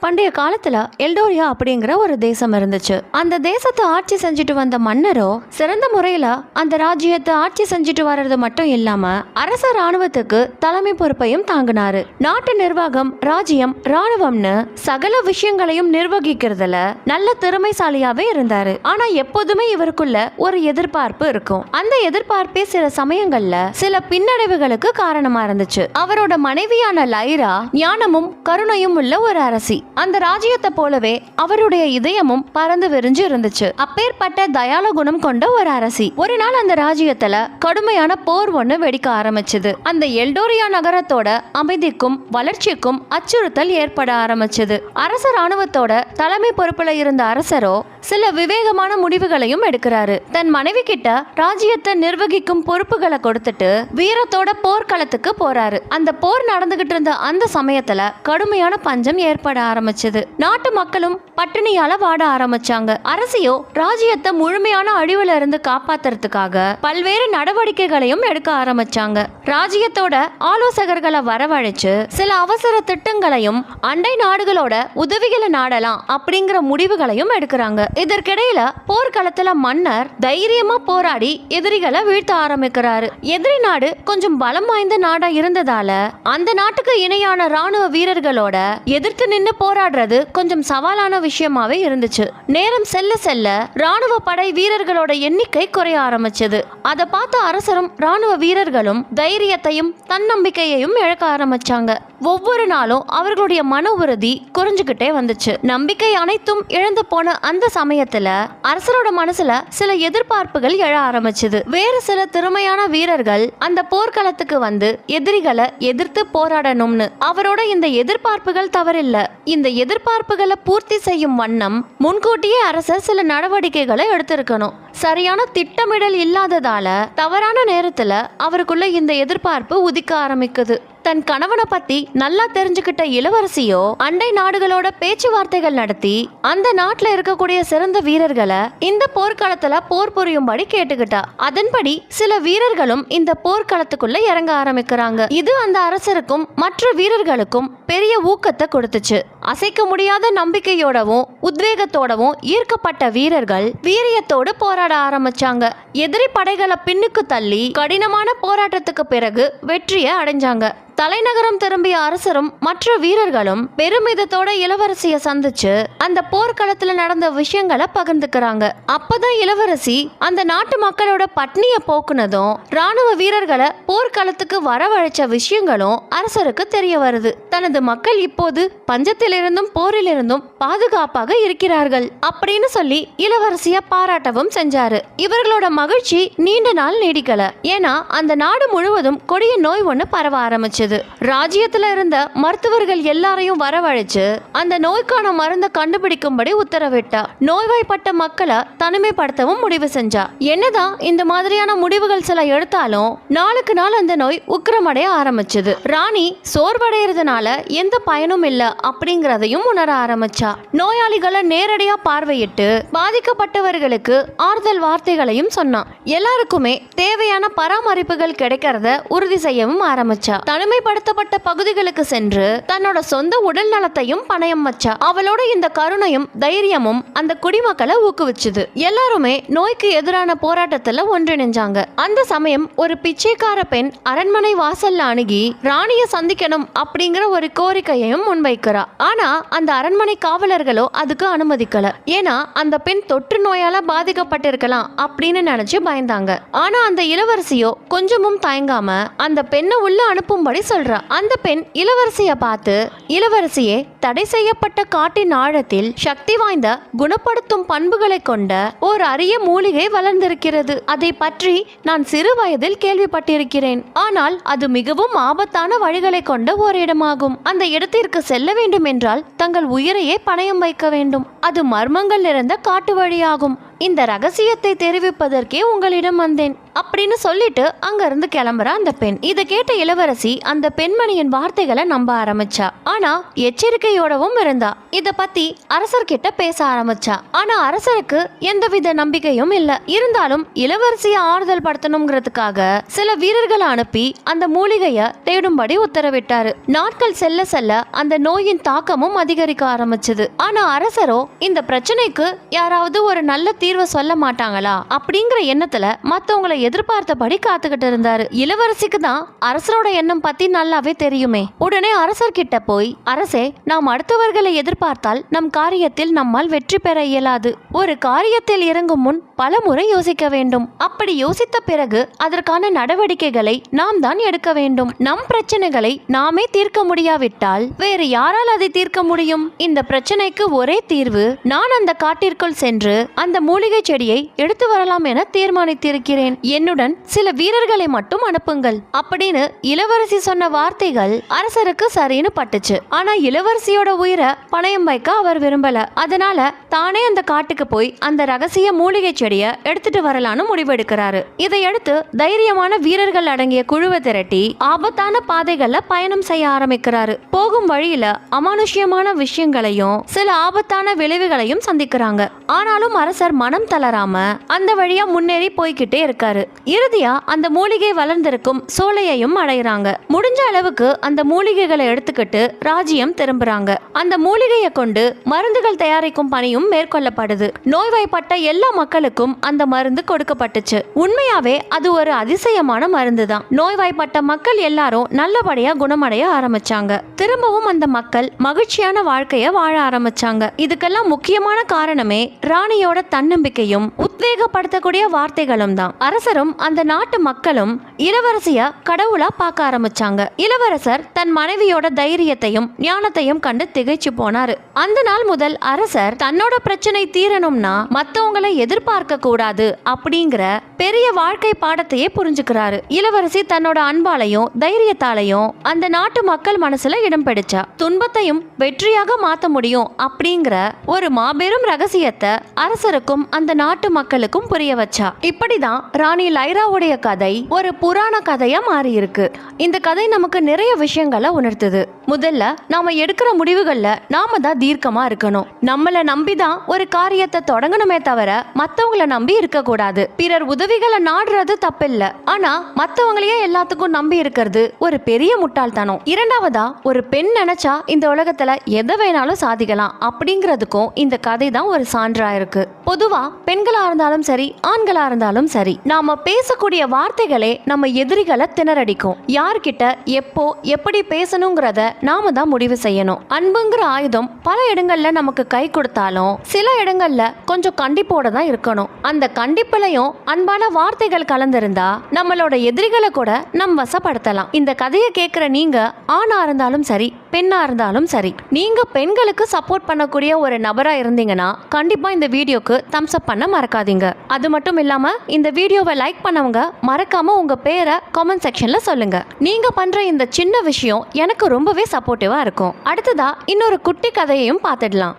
பண்டைய காலத்துல எல்டோரியா அப்படிங்கிற ஒரு தேசம் இருந்துச்சு. அந்த தேசத்தை ஆட்சி செஞ்சுட்டு வந்த மன்னரோ சிறந்த முறையில அந்த ராஜ்யத்தை ஆட்சி செஞ்சுட்டு வர்றது மட்டும் இல்லாம அரச ராணுவத்துக்கு தலைமை பொறுப்பையும் தாங்கினாரு. நாட்டு நிர்வாகம் ராஜ்யம் ராணுவம்னு சகல விஷயங்களையும் நிர்வகிக்கிறதுல நல்ல திறமைசாலியாவே இருந்தாரு. ஆனா எப்போதுமே இவருக்குள்ள ஒரு எதிர்பார்ப்பு இருக்கும். அந்த எதிர்பார்ப்பே சில சமயங்கள்ல சில பின்னடைவுகளுக்கு காரணமா இருந்துச்சு. அவரோட மனைவியான லைரா ஞானமும் கருணையும் உள்ள ஒரு அரசி. அந்த ராஜ்யத்தை போலவே அவருடைய இதயமும் பறந்து விரிஞ்சு இருந்துச்சு. அப்பேற்பட்ட தயால குணம் கொண்ட ஒரு அரசி. ஒரு நாள் அந்த ராஜ்யத்துல கடுமையான போர் ஒண்ணு வெடிக்க ஆரம்பிச்சது. அந்த எல்டோரியா நகரத்தோட அமைதிக்கும் வளர்ச்சிக்கும் அச்சுறுத்தல் ஏற்பட ஆரம்பிச்சது. அரச ராணுவத்தோட தலைமை பொறுப்புல இருந்த அரசரோ சில விவேகமான முடிவுகளையும் எடுக்கிறாரு. தன் மனைவி கிட்ட ராஜ்யத்தை நிர்வகிக்கும் பொறுப்புகளை கொடுத்துட்டு வீரத்தோட போர்க்களத்துக்கு போறாரு. அந்த போர் நடந்துகிட்டு இருந்த அந்த சமயத்துல கடுமையான பஞ்சம் ஏற்பட ஆரம்பிச்சது. நாட்டு மக்களும் பட்டினியால வாட ஆரம்பிச்சாங்க. அரசியோ ராஜ்யத்தை முழுமையான அழிவுல இருந்து காப்பாத்துறதுக்காக பல்வேறு நடவடிக்கைகளையும் எடுக்க ஆரம்பிச்சாங்க. ராஜ்யத்தோட ஆலோசகர்களை வரவழைச்சு சில அவசர திட்டங்களையும் அண்டை நாடுகளோட உதவிகளை நாடலாம் அப்படிங்கிற முடிவுகளையும் எடுக்கிறாங்க. இதற்கிடையில போர்க்களத்துல மன்னர் தைரியமா போராடி எதிரிகளை வீழ்த்த ஆரம்பிக்கிறாரு. எதிரி நாடு கொஞ்சம் பலம் வாய்ந்த நாடா இருந்ததால அந்த நாட்டுக்கு இணையான ராணுவ வீரர்களோட எதிர்த்து நின்னு போராடுறது கொஞ்சம் சவாலான விஷயமாவே இருந்துச்சு. நேரம் செல்ல செல்ல ராணுவ படை வீரர்களோட எண்ணிக்கை குறைய ஆரம்பிச்சது. அதை பார்த்த அரசரும் ராணுவ வீரர்களும் தைரியத்தையும் தன்னம்பிக்கையையும் இழக்க ஆரம்பிச்சாங்க. ஒவ்வொரு நாளும் அவர்களுடைய மன உறுதி குறைஞ்சுக்கிட்டே வந்துச்சு. நம்பிக்கை அனைத்தும் இழந்து போன அந்த சமயத்துல அரசரோட மனசுல சில எதிர்பார்ப்புகள் எழ ஆரம்பிச்சது. வேறு சில திறமையான வீரர்கள் அந்த போர்க்களத்துக்கு வந்து எதிரிகளை எதிர்த்து போராடணும்னு. அவரோட இந்த எதிர்பார்ப்புகள் தவறில்ல. இந்த எதிர்பார்ப்புகளை பூர்த்தி செய்யும் வண்ணம் முன்கூட்டியே அரசர் சில நடவடிக்கைகளை எடுத்திருக்கணும். சரியான திட்டமிடல் இல்லாததால தவறான நேரத்துல அவருக்குள்ள இந்த எதிர்பார்ப்பு உதிக்க ஆரம்பிக்குது. தன் கணவனை பத்தி நல்லா தெரிஞ்சுக்கிட்ட இளவரசியோ அண்டை நாடுகளோட பேச்சுவார்த்தைகள் நடத்தி அந்த நாட்டுல இருக்கக்கூடிய சிறந்த வீரர்களை இந்த போர்க்களத்துல போர் புரியும்படி கேட்டுக்கிட்டா. அதன்படி சில வீரர்களும் இந்த போர்க்களத்துக்குள்ள இறங்க ஆரம்பிக்கிறாங்க. இது அந்த அரசருக்கும் மற்ற வீரர்களுக்கும் பெரிய ஊக்கத்தை கொடுத்துச்சு. அசைக்க முடியாத நம்பிக்கையோடவும் உத்வேகத்தோடவும் ஈர்க்கப்பட்ட வீரர்கள் வீரியத்தோடு போராட ஆரம்பிச்சாங்க. எதிரி படைகளை பின்னுக்கு தள்ளி கடினமான போராட்டத்துக்கு பிறகு வெற்றியை அடைஞ்சாங்க. தலைநகரம் திரும்பிய அரசரும் மற்ற வீரர்களும் பெருமிதத்தோட இளவரசிய சந்திச்சு அந்த போர்க்களத்துல நடந்த விஷயங்களை பகிர்ந்துக்கிறாங்க. அப்பதான் இளவரசி அந்த நாட்டு மக்களோட பட்னிய போக்குனதும் ராணுவ வீரர்களை போர்க்களத்துக்கு வரவழைச்ச விஷயங்களும் அரசருக்கு தெரிய வருது. தனது மக்கள் இப்போது பஞ்சத்திலிருந்தும் போரிலிருந்தும் பாதுகாப்பாக இருக்கிறார்கள் அப்படின்னு சொல்லி இளவரசிய பாராட்டவும் செஞ்சாரு. இவர்களோட மகிழ்ச்சி நீண்ட நாள் நீடிக்கல. ஏன்னா அந்த நாடு முழுவதும் கொடிய நோய் ஒன்று பரவ ஆரம்பிச்சது. ராஜ்யத்துல இருந்த மருத்துவர்கள் எல்லாரையும் வரவழைச்சு அந்த நோய்க்கான மருந்தை கண்டுபிடிக்கும்படி உத்தரவிட்டா. நோய்வாய்ப்பட்ட மக்களை தனிமைப்படுத்தவும் முடிவு செஞ்சா. என்னதான் இந்த மாதிரியான முடிவுகள் சில எடுத்தாலும் நாளுக்கு நாள் அந்த நோய் உக்கிரமடைய ஆரம்பிச்சது. ராணி சோர்வடைறதுனால எந்த பயனும் இல்ல அப்படிங்கறதையும் உணர ஆரம்பிச்சா. நோயாளிகளை நேரடியா பார்வையிட்டு பாதிக்கப்பட்டவர்களுக்கு ஆறுதல் வார்த்தைகளையும் சொன்னான் எல்லாருக்குமே தேவையான பராமரிப்புகள் கிடைக்கிறத உறுதி செய்யவும் ஆரம்பிச்சா. தனிமைப்படுத்தப்பட்ட பகுதிகளுக்கு சென்று தன்னோட சொந்த உடல் நலத்தையும் பணயம் வச்சா. அவளோட இந்த கருணையும் தைரியமும் அந்த குடிமக்களை ஊக்குவிச்சுது. எல்லாருமே நோய்க்கு எதிரான போராட்டத்துல ஒன்றிணைஞ்சாங்க. அந்த சமயம் ஒரு பிச்சைக்கார பெண் அரண்மனை வாசல்ல அணுகி ராணிய சந்திக்கணும் அப்படிங்கிற ஒரு கோரிக்கையையும் முன்வைக்கிறா. ஆனா அந்த அரண்மனை காவலர்களோ அதுக்கு அனுமதிக்கல. ஏன்னா அந்த பெண் தொற்று நோயால பாதிக்கப்பட்டிருக்கலாம் அப்படின்னு நினைச்சு பயந்தாங்க. ஆனா அந்த இளவரசியோ கொஞ்சமும் தயங்காம அந்த பெண்ணை உள்ள அனுப்பும்படி சொல்றா. அந்த பெண் இளவரசிய பார்த்து இளவரசியே தடை செய்யப்பட்ட காட்டின் ஆழத்தில் சக்தி வாய்ந்த குணப்படுத்தும் பண்புகளை கொண்ட ஓர் அரிய மூலிகை வளர்ந்திருக்கிறது. அதை பற்றி நான் சிறு வயதில் கேள்விப்பட்டிருக்கிறேன். ஆனால் அது மிகவும் ஆபத்தான வழிகளை கொண்ட ஓர் இடமாகும். அந்த இடத்திற்கு செல்ல வேண்டும் என்றால் தங்கள் உயிரையே பணயம் வைக்க வேண்டும். அது மர்மங்கள் நிறைந்த காட்டு வழியாகும். இந்த ரகசியத்தை தெரிவிப்பதற்கே உங்களிடம் வந்தேன். அப்படின்னு சொல்லிட்டு அங்கிருந்து கிளம்புற அந்த பெண். இதை கேட்ட இளவரசி அந்த பெண்மணியின் வார்த்தைகளை நம்ப ஆரம்பிச்சா. ஆனா எச்சரிக்கையோடவும் இருந்தா. இத பத்தி அரசர்கிட்ட பேச ஆரம்பிச்சா. ஆனா அரசருக்கு எந்தவித நம்பிக்கையும் இல்ல. இருந்தாலும் இளவரசியை ஆறுதல் படுத்தணுங்கிறதுக்காக சில வீரர்களை அனுப்பி அந்த மூலிகைய தேடும்படி உத்தரவிட்டாரு. நாட்கள் செல்ல செல்ல அந்த நோயின் தாக்கமும் அதிகரிக்க ஆரம்பிச்சது. ஆனா அரசரோ இந்த பிரச்சனைக்கு யாராவது ஒரு நல்ல தீர்வை சொல்ல மாட்டாங்களா? அப்படிங்கிற எண்ணத்துல மத்தவங்களை எதிர்பார்த்தபடி காத்துக்கிட்டு இருந்தாரு. இளவரசிக்கு தான் அரசரோட எண்ணம் பத்தி நல்லாவே தெரியுமே. உடனே அரசர்கிட்ட போய் அரசே நாம் அடுத்தவர்களை எதிர்பார்த்தால் நம் காரியத்தில் நம்மால் வெற்றி பெற இயலாது. ஒரு காரியத்தில் இறங்கும் முன் பல முறை யோசிக்க வேண்டும். அப்படி யோசித்த பிறகு அதற்கான நடவடிக்கைகளை நாம் தான் எடுக்க வேண்டும். நம் பிரச்சனைகளை நாமே தீர்க்க முடியாவிட்டால் வேறு யாரால் அதை தீர்க்க முடியும்? இந்த பிரச்சனைக்கு ஒரே தீர்வு நான் அந்த காட்டிற்குள் சென்று அந்த மூலிகை செடியை எடுத்து வரலாம் என தீர்மானித்திருக்கிறேன். என்னுடன் சில வீரர்களை மட்டும் அனுப்புங்கள். அப்படின்னு இளவரசி சொன்ன வார்த்தைகள் அரசருக்கு சரின்னு பட்டுச்சு. ஆனா இளவரசியோட உயிரை பணயம் வைக்க அவர் விரும்பல. அதனால தானே அந்த காட்டுக்கு போய் அந்த ரகசிய மூலிகை செடியை எடுத்துட்டு வரலான்னு முடிவெடுக்கிறாரு. இதையடுத்து தைரியமான வீரர்கள் அடங்கிய குழுவை திரட்டி ஆபத்தான பாதைகள்ல பயணம் செய்ய ஆரம்பிக்கிறாரு. போகும் வழியில அமானுஷ்யமான விஷயங்களையும் சில ஆபத்தான விளைவுகளையும் சந்திக்கிறாங்க. ஆனாலும் அரசர் மனம் தளராம அந்த வழியா முன்னேறி போய்கிட்டே இருக்காரு. இறுதியா அந்த மூலிகை வளர்ந்திருக்கும் சோலையையும் அடையிறாங்க. முடிஞ்ச அளவுக்கு அந்த மூலிகைகளை எடுத்துக்கிட்டு ராஜ்யம் திரும்புறாங்க. அந்த மூலிகையை கொண்டு மருந்துகள் தயாரிக்கும் பணியும் மேற்கொள்ளப்படுது. நோய்வாய்ப்பட்ட எல்லா மக்களுக்கும் அந்த மருந்து கொடுக்கப்பட்டுச்சு. உண்மையாவே அது ஒரு அதிசயமான மருந்து தான் நோய்வாய்ப்பட்ட மக்கள் எல்லாரும் நல்லபடியா குணமடைய ஆரம்பிச்சாங்க. திரும்பவும் அந்த மக்கள் மகிழ்ச்சியான வாழ்க்கைய வாழ ஆரம்பிச்சாங்க. இதுக்கெல்லாம் முக்கியமான காரணமே ராணியோட தன்னம்பிக்கையும் உத்வேகப்படுத்தக்கூடிய வார்த்தைகளும் தான். அரசரும் அந்த நாட்டு மக்களும் இளவரசிய கடவுளா பார்க்க ஆரம்பிச்சாங்க. இளவரசர் தன் மனைவியோட தைரியத்தையும் ஞானத்தையும் கண்டு திகைச்சு போனாரு. அந்த நாள் முதல் அரசர் தன்னோட பிரச்சனை தீரணும்னா மத்தவங்களை எதிர்பார்க்க கூடாது அப்படிங்கிற பெரிய வாழ்க்கை பாடத்தையே புரிஞ்சுக்கிறாரு. இளவரசி தன்னோட அன்பாலையும் தைரியத்தாலையும் அந்த நாட்டு மக்கள் மனசுல இடம் பிடிச்சா துன்பத்தையும் வெற்றியாக மாத்த முடியும் அப்படிங்கிற ஒரு மாபெரும் ரகசியத்தை அரசருக்கும் அந்த நாட்டு மக்களுக்கும் புரிய வச்சா. இப்படிதான் ராணி லைராவுடைய கதை ஒரு புராண கதையா மாறி இருக்கு இந்த கதை நமக்கு நிறைய விஷயங்களை உணர்த்துது. முதல்ல நாம எடுக்கிற முடிவுகள்ல நாம தான் தீர்க்கமா இருக்கணும். நம்மள நம்பி தான் ஒரு காரியத்தை தொடங்கணுமே தவிர மத்தவங்கள நம்பி இருக்க கூடாது பிறர் உதவிகளை நாடுறது தப்பில்ல. ஆனா மத்தவங்களையே எல்லாத்துக்கும் நம்பி இருக்கிறது ஒரு பெரிய முட்டாள்தனம். இரண்டாவதா ஒரு பெண் நினைச்சா இந்த உலகத்துல எதை வேணாலும் சாதிக்கலாம் அப்படிங்கிறதுக்கும் இந்த கதை தான் ஒரு சான்றா இருக்கு. பொதுவா பெண்களா இருந்தாலும் சரி ஆண்களா இருந்தாலும் சரி நாம பேசக்கூடிய வார்த்தைகளே நம்ம எதிரிகளை திணறடிக்கும். யார்கிட்ட எப்போ எப்படி பேசணுங்கிறத நாம தான் முடிவு செய்யணும். அன்புங்கிற ஆயுதம் பல இடங்கள்ல நமக்கு கை கொடுத்தாலும் சில இடங்கள்ல கொஞ்சம் கண்டிப்போட தான் இருக்கணும். அந்த கண்டிப்புலையும் அன்பான வார்த்தைகள் கலந்திருந்தா நம்மளோட எதிரிகளை கூட நம் வசப்படுத்தலாம். இந்த கதையை கேட்குற நீங்க ஆணா இருந்தாலும் சரி பெண்ணா இருந்தாலும் சரி நீங்க பெண்களுக்கு சப்போர்ட் பண்ணக்கூடிய ஒரு நபரா இருந்தீங்கன்னா கண்டிப்பா இந்த வீடியோக்கு தம்ஸ் அப் பண்ண மறக்காதீங்க. அது மட்டும் இல்லாம இந்த வீடியோவை லைக் பண்ணவங்க மறக்காம உங்க பேரை கமெண்ட் செக்ஷன்ல சொல்லுங்க. நீங்க பண்ற இந்த சின்ன விஷயம் எனக்கு ரொம்பவே சப்போர்ட்டிவா இருக்கும். அடுத்ததா இன்னொரு குட்டி கதையையும் பார்த்துடலாம்.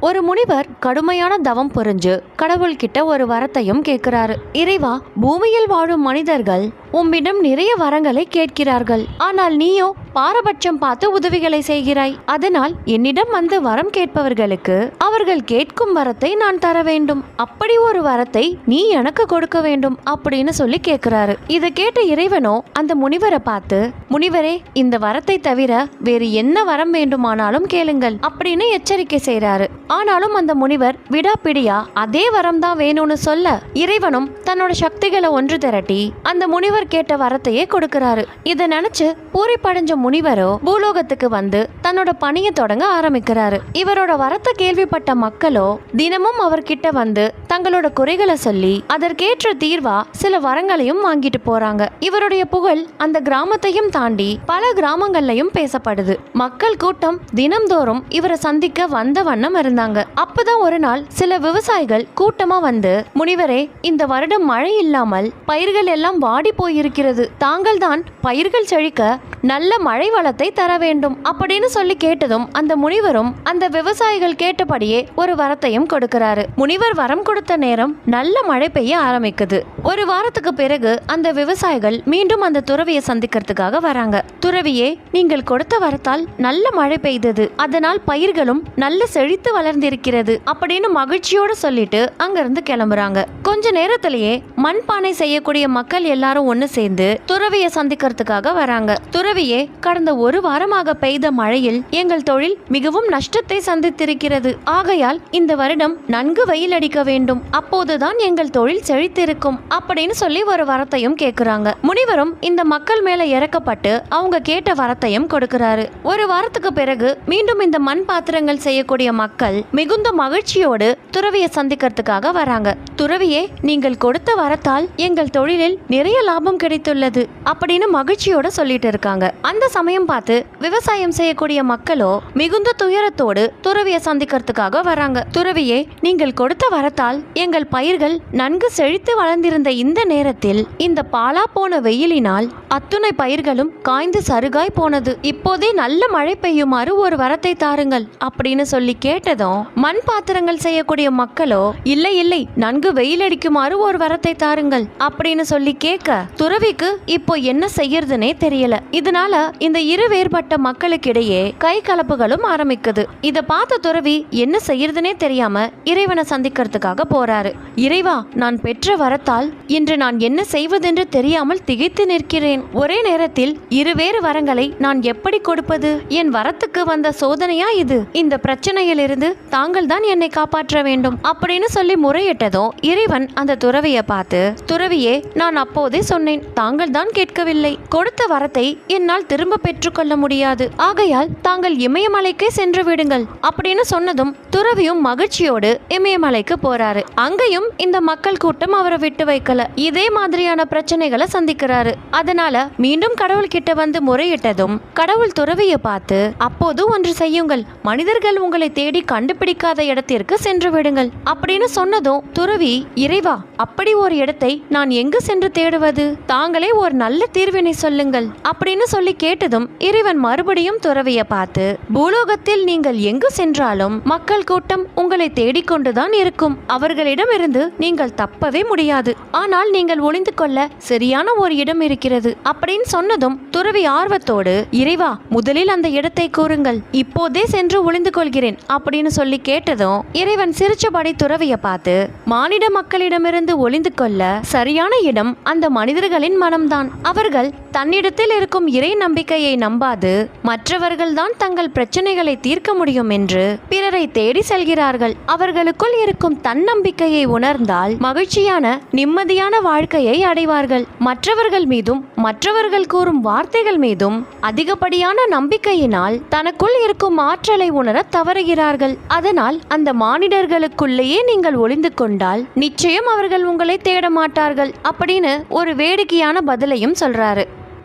ஒரு முனிவர் கடுமையான தவம் புரிஞ்சு கடவுள்கிட்ட ஒரு வரத்தையும் கேட்கிறாரு. இறைவா பூமியில் வாழும் மனிதர்கள் உம்மிடம் நிறைய வரங்களை கேட்கிறார்கள். ஆனால் நீயோ பாரபட்சம் பார்த்து உதவிகளை செய்கிறாய். அதனால் என்னிடம் வந்து வரம் கேட்பவர்களுக்கு அவர்கள் கேட்கும் வரத்தை நான் தர வேண்டும். அப்படி ஒரு வரத்தை நீ எனக்கு கொடுக்க வேண்டும் அப்படின்னு சொல்லி கேட்கிறாரு. இதை கேட்ட இறைவனோ அந்த முனிவரை பார்த்து முனிவரே இந்த வரத்தை தவிர வேறு என்ன வரம் வேண்டுமானாலும் கேளுங்கள் அப்படின்னு எச்சரிக்கை செய்கிறாரு. ஆனாலும் அந்த முனிவர் விடாப்பிடியா அதே வரம் தான் வேணும்னு சொல்ல இறைவனும் தன்னோட சக்திகளை ஒன்று திரட்டி அந்த முனிவர் கேட்ட வரத்தையே கொடுக்கிறாரு. இதை நினைச்சு பூரிப்படைஞ்ச முனிவரோ பூலோகத்துக்கு வந்து தன்னோட பணியை தொடங்க ஆரம்பிக்கிறாரு. இவரோட வரத்தை கேள்விப்பட்ட மக்களோ தினமும் அவர்கிட்ட வந்து தங்களோட குறைகளை சொல்லி அதற்கேற்ற தீர்வா சில வரங்களையும் வாங்கிட்டு போறாங்க. இவருடைய புகழ் அந்த கிராமத்தையும் தாண்டி பல கிராமங்கள்லயும் பேசப்படுது. மக்கள் கூட்டம் தினம்தோறும் இவரை சந்திக்க வந்த வண்ணம் இருந்தாங்க. அப்பதான் ஒரு நாள் சில விவசாயிகள் கூட்டமா வந்து முனிவரே இந்த வருடம் மழை இல்லாமல் பயிர்கள் எல்லாம் வாடி போய் போயிருக்கிறது. தாங்கள் தான் பயிர்கள் செழிக்க நல்ல மழை வளத்தை தர வேண்டும் அப்படின்னு சொல்லி கேட்டதும் அந்த முனிவரும் அந்த விவசாயிகள் கேட்டபடியே ஒரு வரத்தையும் கொடுக்கிறாரு. முனிவர் வரம் கொடுத்த நேரம் நல்ல மழை பெய்ய ஆரம்பிக்குது. ஒரு வாரத்துக்கு பிறகு அந்த விவசாயிகள் மீண்டும் அந்த துறவியை சந்திக்கிறதுக்காக வராங்க. துறவியே நீங்கள் கொடுத்த வரத்தால் நல்ல மழை பெய்தது. அதனால் பயிர்களும் நல்ல செழித்து வளர்ந்திருக்கிறது அப்படின்னு மகிழ்ச்சியோட சொல்லிட்டு அங்கிருந்து கிளம்புறாங்க. கொஞ்ச நேரத்திலேயே மண்பானை செய்யக்கூடிய மக்கள் எல்லாரும் ஒண்ணு சேர்ந்து துறவியை சந்திக்கிறதுக்காக வராங்க. துறவியே கடந்த ஒரு வாரமாக பெய்த மழையில் எங்கள் தொழில் மிகவும் நஷ்டத்தை சந்தித்திருக்கிறது. ஆகையால் இந்த வருடம் நன்கு வெயில் அடிக்க வேண்டும். அப்போதுதான் எங்கள் தொழில் செழித்திருக்கும் அப்படின்னு சொல்லி ஒரு வரத்தையும் கேக்குறாங்க. முனிவரும் இந்த மக்கள் மேல இறக்கப்பட்டு அவங்க கேட்ட வரத்தையும் கொடுக்கிறாரு. ஒரு வாரத்துக்கு பிறகு மீண்டும் இந்த மண் பாத்திரங்கள் செய்யக்கூடிய மக்கள் மிகுந்த மகிழ்ச்சியோடு துறவியை சந்திக்கிறதுக்காக வராங்க. துறவியே நீங்கள் கொடுத்த வரத்தால் எங்கள் தொழிலில் நிறைய லாபம் கிடைத்துள்ளது அப்படின்னு மகிழ்ச்சியோட சொல்லிட்டு இருக்காங்க. அந்த சமயம் பார்த்து விவசாயம் செய்யக்கூடிய மக்களோ மிகுந்த துயரத்தோடு துறவியை சந்திக்கிறதுக்காக வராங்க. துறவியே நீங்கள் கொடுத்த வரத்தால் எங்கள் பயிர்கள் நன்கு செழித்து வளர்ந்திருந்த இந்த நேரத்தில் இந்த பாலா போன வெயிலினால் அத்துணை பயிர்களும் காய்ந்து சருகாய் போனது. இப்போதே நல்ல மழை பெய்யுமாறு ஒரு வரத்தை தாருங்கள் அப்படின்னு சொல்லி கேட்டதும் மண் பாத்திரங்கள் செய்யக்கூடிய மக்களோ இல்லை இல்லை நன்கு வெயில் அடிக்குமாறு ஒரு வரத்தை தாருங்கள் அப்படின்னு சொல்லி கேட்க துறவிக்கு இப்போ என்ன செய்யறதுனே தெரியல. இதனால இந்த இரு வேறுபட்ட மக்களுக்கிடையே கை கலப்புகளும் ஆரம்பிக்குது. இத பார்த்த துறவி என்ன செய்யறதுனே தெரியாம இறைவனை சந்திக்கிறதுக்காக போறாரு. இறைவா நான் பெற்ற வரத்தால் இன்று நான் என்ன செய்வதென்று தெரியாமல் திகைத்து நிற்கிறேன். ஒரே நேரத்தில் இருவேறு வரங்களை நான் எப்படி கொடுப்பது? என் வரத்துக்கு வந்த சோதனையா இது? இந்த பிரச்சனையிலிருந்து தாங்கள் தான் என்னை காப்பாற்ற வேண்டும். அப்படின்னு சொல்லி முறையிட்டதும் இறைவன் அந்த துறவியை பார்த்து துறவியே நான் அப்போதே சொன்னேன். தாங்கள் தான் கேட்கவில்லை. கொடுத்த வரத்தை என்னால் திரும்ப பெற்றுக்கொள்ள முடியாது. ஆகையால் தாங்கள் இமயமலைக்கே சென்று விடுங்கள். அப்படின்னு சொன்னதும் துறவியும் மகிழ்ச்சியோடு இமயமலைக்கு போறாரு. அங்கேயும் இந்த மக்கள் கூட்டம் அவரை விட்டு வைக்கல. இதே மாதிரியான பிரச்சனைகளை சந்திக்கிறாரு. அதனால மீண்டும் கடவுள் கிட்ட வந்து முறையிட்டதும் கடவுள் துறவியை பார்த்து அப்போது ஒன்று செய்யுங்கள். மனிதர்கள் உங்களை தேடி கண்டுபிடிக்காத இடத்திற்கு சென்று விடுங்கள். அப்படின்னு சொன்னதும் துறவி இறைவா அப்படி ஒரு இடத்தை நான் எங்கு சென்று தேடுவது? தாங்களே ஒரு நல்ல தீர்வினை சொல்லுங்கள் அப்படின்னு சொல்லி கேட்டதும் இறைவன் மறுபடியும் துறவியை பார்த்து பூலோகத்தில் நீங்கள் எங்கு சென்றாலும் மக்கள் கூட்டம் உங்களை தேடிக்கொண்டுதான் இருக்கும். அவர்களிடமிருந்து நீங்கள் தப்பவே முடியாது. ஆனால் நீங்கள் ஒளிந்து கொள்ள சரியான ஒரு இடம் இருக்கிறது அப்படின்னு சொன்னதும் துறவி ஆர்வத்தோடு இறைவா முதலில் அந்த இடத்தை கூறுங்கள். இப்போதே சென்று ஒளிந்து கொள்கிறேன் அப்படின்னு சொல்லி கேட்டதும் இறைவன் சிரிச்சபடி துறவியை பார்த்து மானிட மக்களிடமிருந்து ஒளிந்து கொள்ள சரியான இடம் அந்த அவர்களின் மனம்தான். அவர்கள் தன்னிடத்தில் இருக்கும் இறை நம்பிக்கையை நம்பாது. மற்றவர்கள்தான் தங்கள் பிரச்சனைகளை தீர்க்க முடியும் என்று பிறரை தேடி செல்கிறார்கள். அவர்களுக்குள் இருக்கும் தன்னம்பிக்கையை உணர்ந்தால் மகிழ்ச்சியான நிம்மதியான வாழ்க்கையை அடைவார்கள். மற்றவர்கள் மீதும் மற்றவர்கள் கூறும் வார்த்தைகள் மீதும் அதிகப்படியான நம்பிக்கையினால் தனக்குள் இருக்கும் ஆற்றலை உணர தவறுகிறார்கள். அதனால் அந்த மானிடர்களுக்குள்ளேயே நீங்கள் ஒளிந்து கொண்டால் நிச்சயம் அவர்கள் உங்களை தேட மாட்டார்கள் அப்படின்னு ஒரு வேடிக்கையான பதிலையும் சொல்றாரு.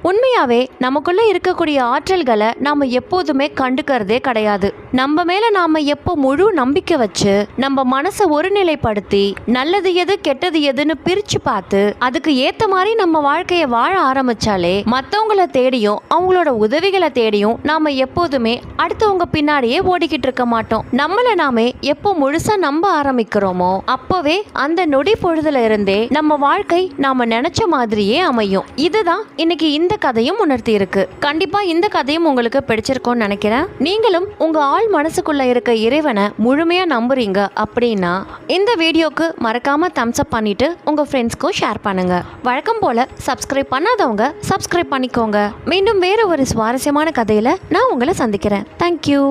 உண்மையாவே நமக்குள்ள இருக்கக்கூடிய ஆற்றல்களை நாம எப்போதுமே கண்டுக்கிறதே கிடையாது. நம்ம மேல நாம எப்போ முழு நம்பிக்கை வச்சு நம்ம மனசை ஒருநிலைப்படுத்தி நல்லது எது கெட்டது எதுன்னு பிரிச்சு பார்த்து அதுக்கு ஏத்த மாதிரி நம்ம வாழ்க்கைய வாழ ஆரம்பிச்சாலே மத்தவங்கள தேடியும் அவங்களோட உதவிகளை தேடியும் நாம எப்போதுமே அடுத்தவங்க பின்னாடியே ஓடிக்கிட்டு இருக்க மாட்டோம். நம்மள நாமே எப்போ முழுசா நம்ப ஆரம்பிக்கிறோமோ அப்பவே அந்த நொடி பொழுதுல இருந்தே நம்ம வாழ்க்கை நாம நினைச்ச மாதிரியே அமையும். இதுதான் இன்னைக்கு இந்த கதையும் உணர்த்தி இருக்கு. கண்டிப்பா இந்த கதையும் உங்களுக்கு பிடிச்சிருக்கும்னு நினைக்கிறேன். நீங்களும் உங்க ஆள் மனசுக்குள்ள இருக்க இறைவனை முழுமையா நம்புறீங்க அப்படின்னா இந்த வீடியோக்கு மறக்காம தம்ஸ் அப் பண்ணிட்டு உங்க ஃப்ரெண்ட்ஸ்க்கும் ஷேர் பண்ணுங்க. வழக்கம் போல சப்ஸ்கிரைப் பண்ணாதவங்க சப்ஸ்கிரைப் பண்ணிக்கோங்க. மீண்டும் வேற ஒரு சுவாரஸ்யமான கதையில நான் உங்களை சந்திக்கிறேன். தேங்க்யூ